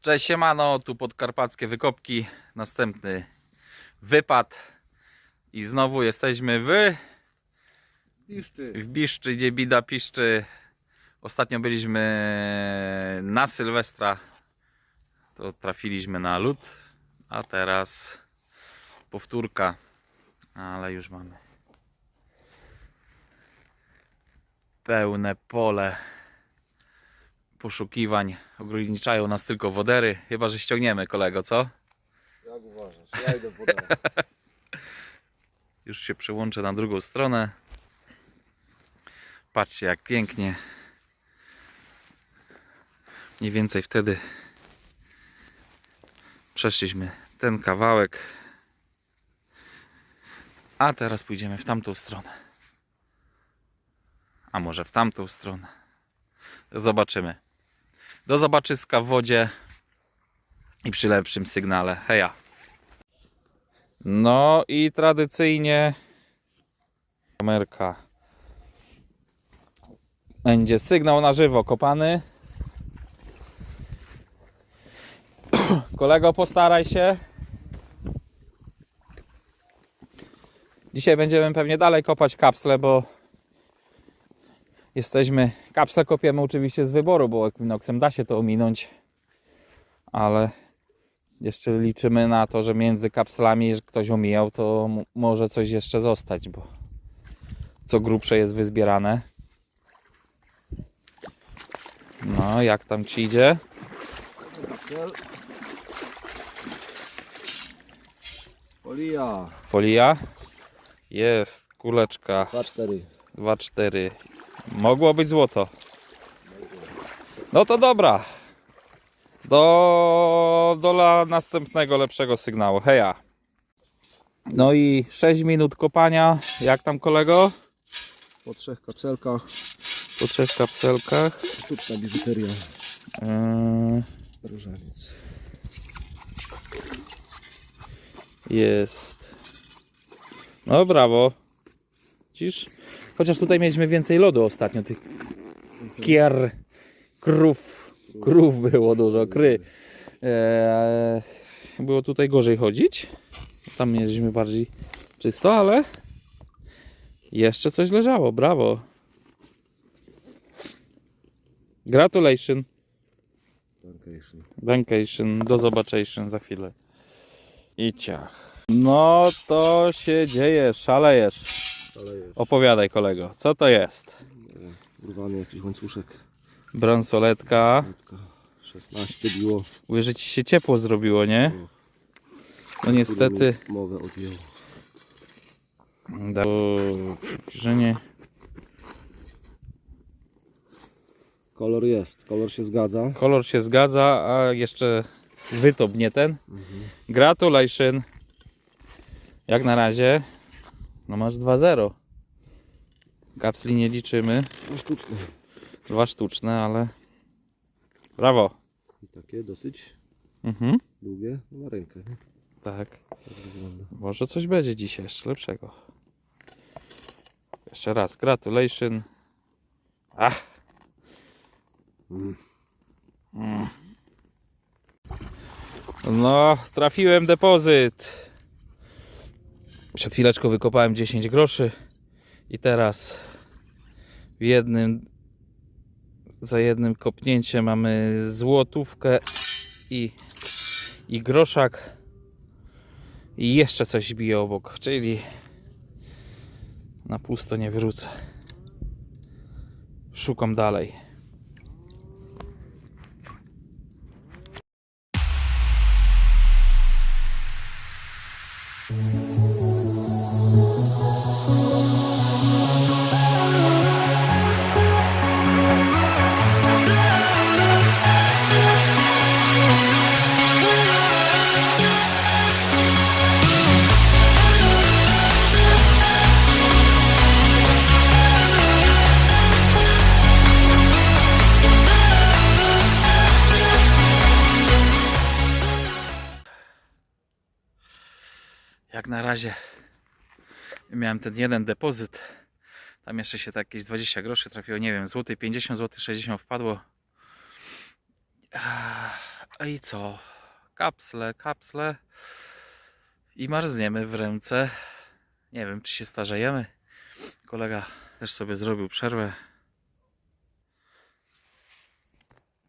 Cześć siemano, tu podkarpackie wykopki, następny wypad i znowu jesteśmy w, Piszczy. w Biszczy, gdzie Bida piszczy. Ostatnio byliśmy na Sylwestra, to trafiliśmy na lód, a teraz powtórka, ale już mamy pełne pole poszukiwań. Ograniczają nas tylko wodery, chyba że ściągniemy kolego, co? Jak uważasz? Ja idę dole. Już się przełączę na drugą stronę. Patrzcie jak pięknie. Mniej więcej wtedy przeszliśmy ten kawałek. A teraz pójdziemy w tamtą stronę. A może w tamtą stronę. Zobaczymy. Do zobaczyska w wodzie i przy lepszym sygnale. Heja. No i tradycyjnie kamerka. Będzie sygnał na żywo kopany. Kolego, postaraj się. Dzisiaj będziemy pewnie dalej kopać kapsle, bo jesteśmy. Kapsle kopiemy oczywiście z wyboru, bo Equinoxem da się to ominąć, ale jeszcze liczymy na to, że między kapslami, że ktoś omijał, to może coś jeszcze zostać, bo co grubsze jest wyzbierane. No, jak tam ci idzie? Folia. Folia? Jest, kuleczka 2-4. 2-4. Mogło być złoto. No to dobra. Do, do następnego lepszego sygnału. Heja. No i 6 minut kopania. Jak tam kolego? Po trzech kapselkach. Po trzech kapselkach. Sztuczna biżuteria. Yy, Różaniec. jest. No brawo. Widzisz? Chociaż tutaj mieliśmy więcej lodu ostatnio. Tych kier, krów. Krów było dużo, kry. Eee, było tutaj gorzej chodzić. Tam mieliśmy bardziej czysto, ale jeszcze coś leżało. Brawo. Gratulation. Dankation, do zobaczenia za chwilę. I ciach. No to się dzieje, szalejesz. Opowiadaj kolego, co to jest? Urwany jakiś łańcuszek. Bransoletka. Matka. 16 biło. Mówię, że ci się ciepło zrobiło, nie? No niestety. Mowę odjął. Dało przybliżenie. Kolor jest. Kolor się zgadza. Kolor się zgadza, a jeszcze wytop nie ten. Gratulation. Jak na razie. No masz 2-0. Kapsli nie liczymy. No sztuczny. Dwa sztuczne, ale. Brawo. I takie dosyć Mhm. długie. Na rękę. Nie? Tak. Tak. Może coś będzie dzisiaj jeszcze lepszego. Jeszcze raz. Gratulation. Ach. Mm. Mm. No, trafiłem depozyt. Przed chwileczką wykopałem 10 groszy i teraz w jednym za jednym kopnięciem mamy złotówkę i, i groszak i jeszcze coś bije obok, czyli na pusto nie wrócę. Szukam dalej. Miałem ten jeden depozyt. Tam jeszcze się tak jakieś 20 groszy trafiło, nie wiem, złoty 50, złoty 60 wpadło. A i co? Kapsle, kapsle. I marzniemy w ręce. Nie wiem, czy się starzejemy. Kolega też sobie zrobił przerwę.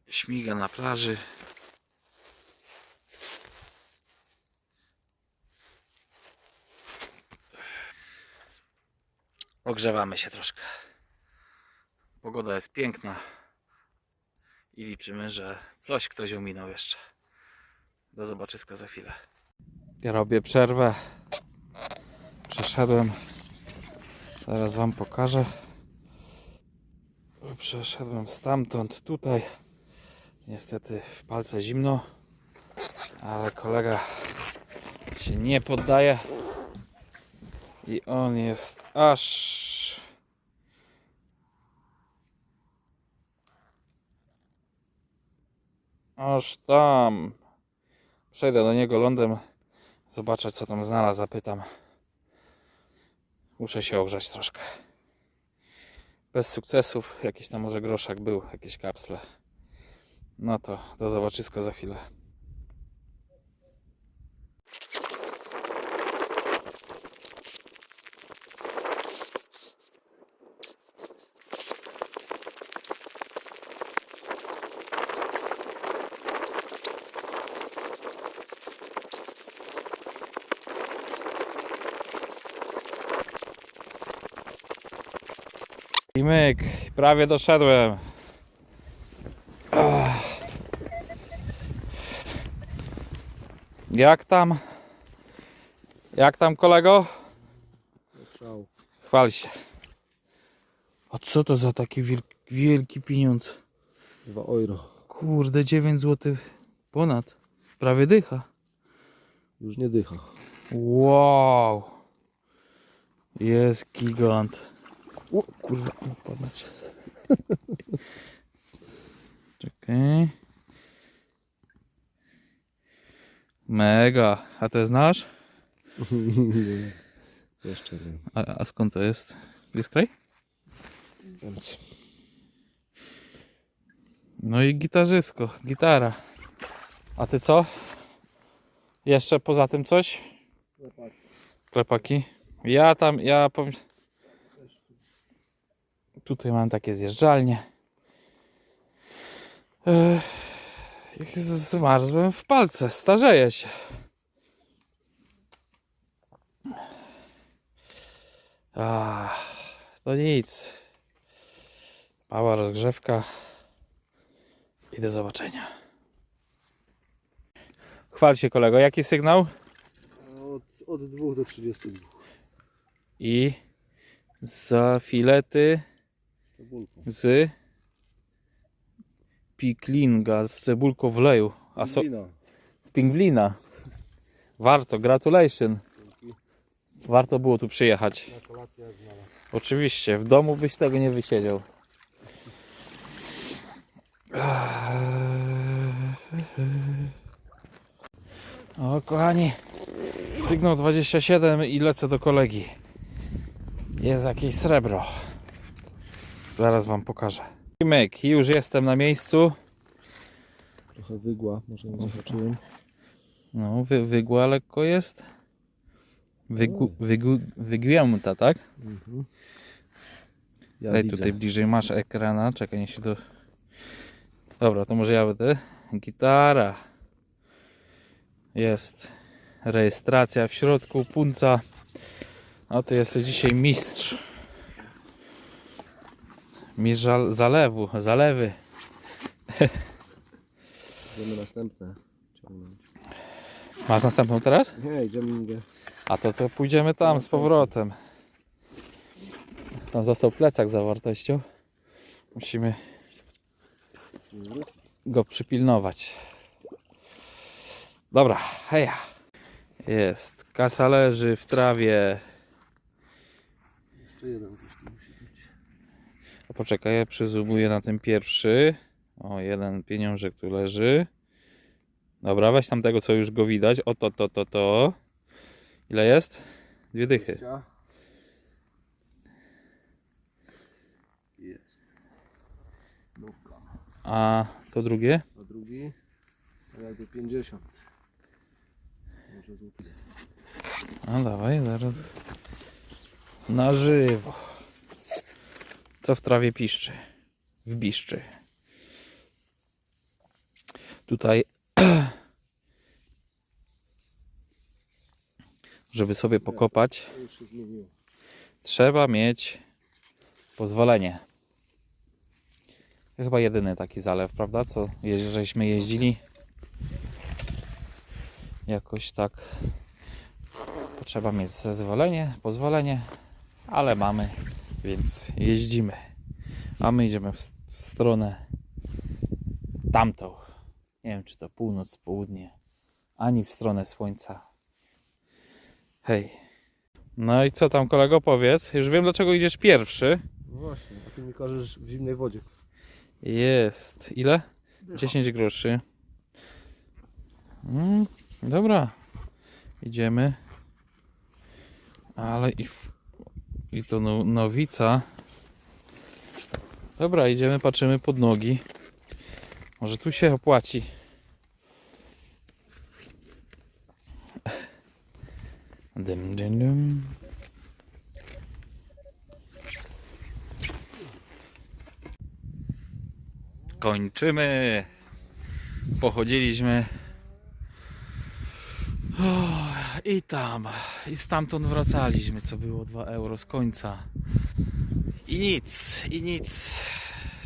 Śmiga na plaży. Ogrzewamy się troszkę. Pogoda jest piękna i liczymy, że coś ktoś ominął jeszcze. Do zobaczyska za chwilę. Ja robię przerwę. Przeszedłem. Zaraz Wam pokażę. Przeszedłem stamtąd tutaj. Niestety w palce zimno, ale kolega się nie poddaje. I on jest aż aż tam. Przejdę do niego lądem, zobaczę co tam znalazł, zapytam. Muszę się ogrzać troszkę. Bez sukcesów, jakiś tam może groszak był, jakieś kapsle. No to do zobaczyska za chwilę. I myk, prawie doszedłem. Jak tam? Jak tam kolego? Chwal się. A co to za taki wielki, wielki pieniądz? 2 euro. Kurde, 9 zł ponad. Prawie dycha. Już nie dycha. Wow. Jest gigant. O, kurwa, nie wpadnąć. Czekaj. Mega. A to jest nasz? nie. Jeszcze nie. A, a skąd to jest? Jest kraj? Więc No i gitarzysko, gitara. A ty co? Jeszcze poza tym coś? Klepaki. Ja tam, ja powiem. Tutaj mam takie zjeżdżalnie. Ech, jak zmarzłem w palce, starzeję się. To nic. Mała rozgrzewka. I do zobaczenia. Chwal się kolego, jaki sygnał? od, od 2 do 32. I za filety. Z piklinga, z cebulką w leju. A so, z pingwina. Warto, gratulation. Warto było tu przyjechać. Oczywiście, w domu byś tego nie wysiedział. O kochani, sygnał 27 i lecę do kolegi. Jest jakieś srebro. Zaraz wam pokażę. I myk, już jestem na miejscu. Trochę wygła, może nie zobaczyłem. No, wy, wygła lekko jest. Wygu, wygu, wygięta, tak? Mhm. Ja Daj widzę. tutaj bliżej masz ekrana, czekaj, niech się to... Dobra, to może ja będę. Gitara. Jest rejestracja w środku, punca. No to jest dzisiaj mistrz. Mistrz żal- zalewu, zalewy. Idziemy następne ciągnąć. Masz następną teraz? Nie, idziemy mówię. A to, to pójdziemy tam z powrotem. Tam został plecak za wartością. Musimy go przypilnować. Dobra, heja. Jest. Kasa leży w trawie. Jeszcze jeden gdzieś tu musi być. A poczekaj, ja przyzumuję na ten pierwszy. O, jeden pieniążek tu leży. Dobra, weź tam tego, co już go widać. O, to, to, to, to. Ile jest? Dwie dychy. Jest. Nówka. A to drugie? A drugi? A jakby 50. Może złotych. No dawaj, zaraz. Na żywo. Co w trawie piszczy? W biszczy. Tutaj, żeby sobie pokopać, trzeba mieć pozwolenie. To chyba jedyny taki zalew, prawda? Co żeśmy jeździli. Jakoś tak. Potrzeba mieć zezwolenie, pozwolenie, ale mamy, więc jeździmy. A my idziemy w, w stronę tamtą. Nie wiem, czy to północ, południe, ani w stronę słońca. Hej. No i co tam kolego powiedz? Już wiem dlaczego idziesz pierwszy. No właśnie, a ty mi każesz w zimnej wodzie. Jest. Ile? 10 groszy. Mm, dobra. Idziemy. Ale i, w, i to no, nowica. Dobra, idziemy, patrzymy pod nogi. Może tu się opłaci. Dym, dym, dym. kończymy. Pochodziliśmy. O, I tam. I stamtąd wracaliśmy, co było 2 euro z końca. I nic, i nic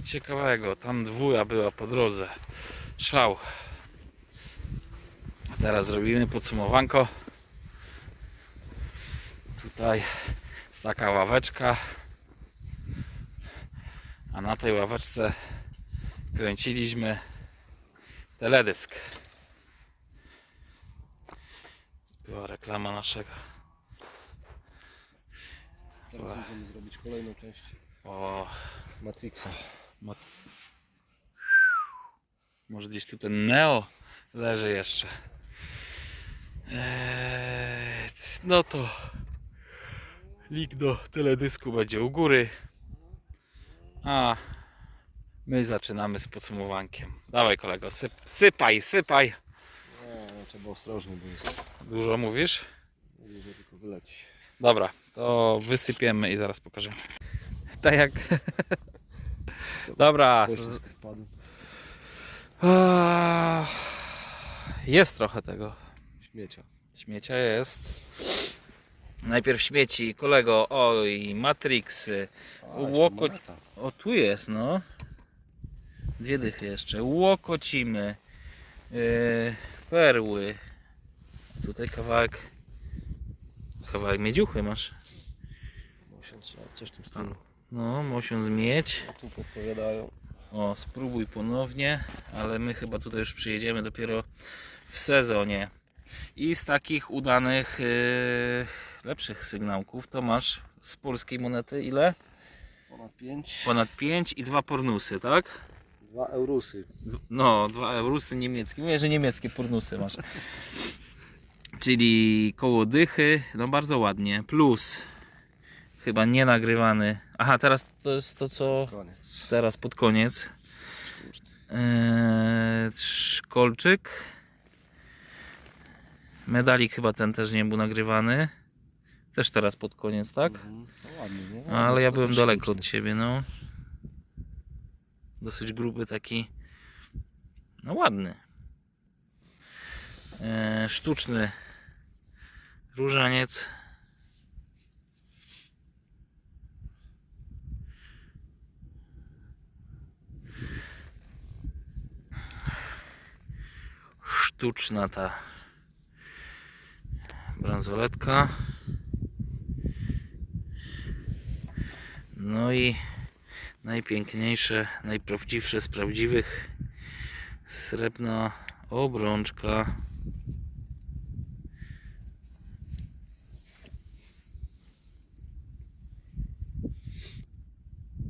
ciekawego. Tam dwuja była po drodze. Szał. A teraz zrobimy podsumowanko. Tutaj jest taka ławeczka. A na tej ławeczce kręciliśmy teledysk. Była reklama naszego. Teraz Ła. możemy zrobić kolejną część O, Matrixa. może gdzieś tu ten Neo leży jeszcze. Eee, no to link do teledysku będzie u góry. A my zaczynamy z podsumowankiem. Dawaj kolego, syp, sypaj, sypaj. Trzeba ostrożnie, bo jest Dużo mówisz? że tylko wyleci. Dobra, to wysypiemy i zaraz pokażemy. Tak jak. Dobra. z- Poślizg wpadł. Ah, Jest trochę tego. Śmiecia. Śmiecia jest. Najpierw śmieci, kolego. Oj, Matrixy. A, jeszcze Łokoć. moneta. O, tu jest, no. Dwie dychy jeszcze. Łokocimy. Yy, perły. Tutaj kawałek. Kawałek miedziuchy masz. Miesiąc, a coś w tym stylu. No, mosiąc mieć. Tu podpowiadają. O, spróbuj ponownie, ale my chyba tutaj już przyjedziemy dopiero w sezonie. I z takich udanych, yy, lepszych sygnałków to masz z polskiej monety ile? Ponad 5. Ponad 5 i dwa pornusy, tak? Dwa eurusy. No, dwa eurusy niemieckie. Mówię, że niemieckie pornusy masz. Czyli koło dychy, no bardzo ładnie. Plus, chyba nie nagrywany. Aha, teraz to jest to, co Koniec. teraz pod koniec. Eee, szkolczyk. Medalik chyba ten też nie był nagrywany. Też teraz pod koniec, tak? Mhm. No ładnie, nie? Ale ja byłem daleko od siebie, no. Dosyć gruby taki. No ładny. Eee, sztuczny różaniec. Sztuczna ta bransoletka. No i najpiękniejsze, najprawdziwsze z prawdziwych srebrna obrączka.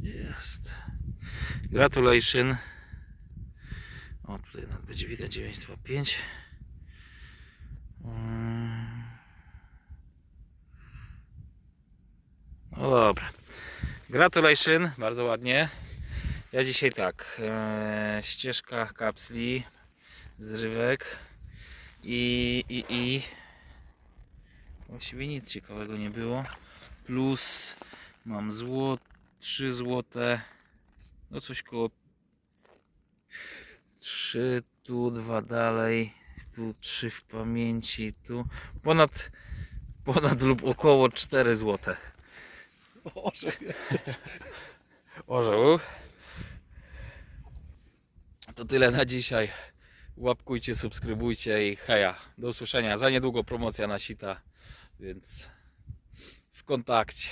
Jest. Gratulation. O, tutaj nawet będzie widać 925. Mm. No dobra. Gratulation, bardzo ładnie. Ja dzisiaj tak, e, ścieżka kapsli zrywek i, i, i właściwie nic ciekawego nie było. Plus mam zło, 3 złote, no coś koło 3, tu dwa dalej, tu 3 w pamięci, tu ponad, ponad lub około 4 złote. Orzeł jest. Orzeł. To tyle na dzisiaj. Łapkujcie, subskrybujcie i heja. Do usłyszenia. Za niedługo promocja na sita, więc w kontakcie.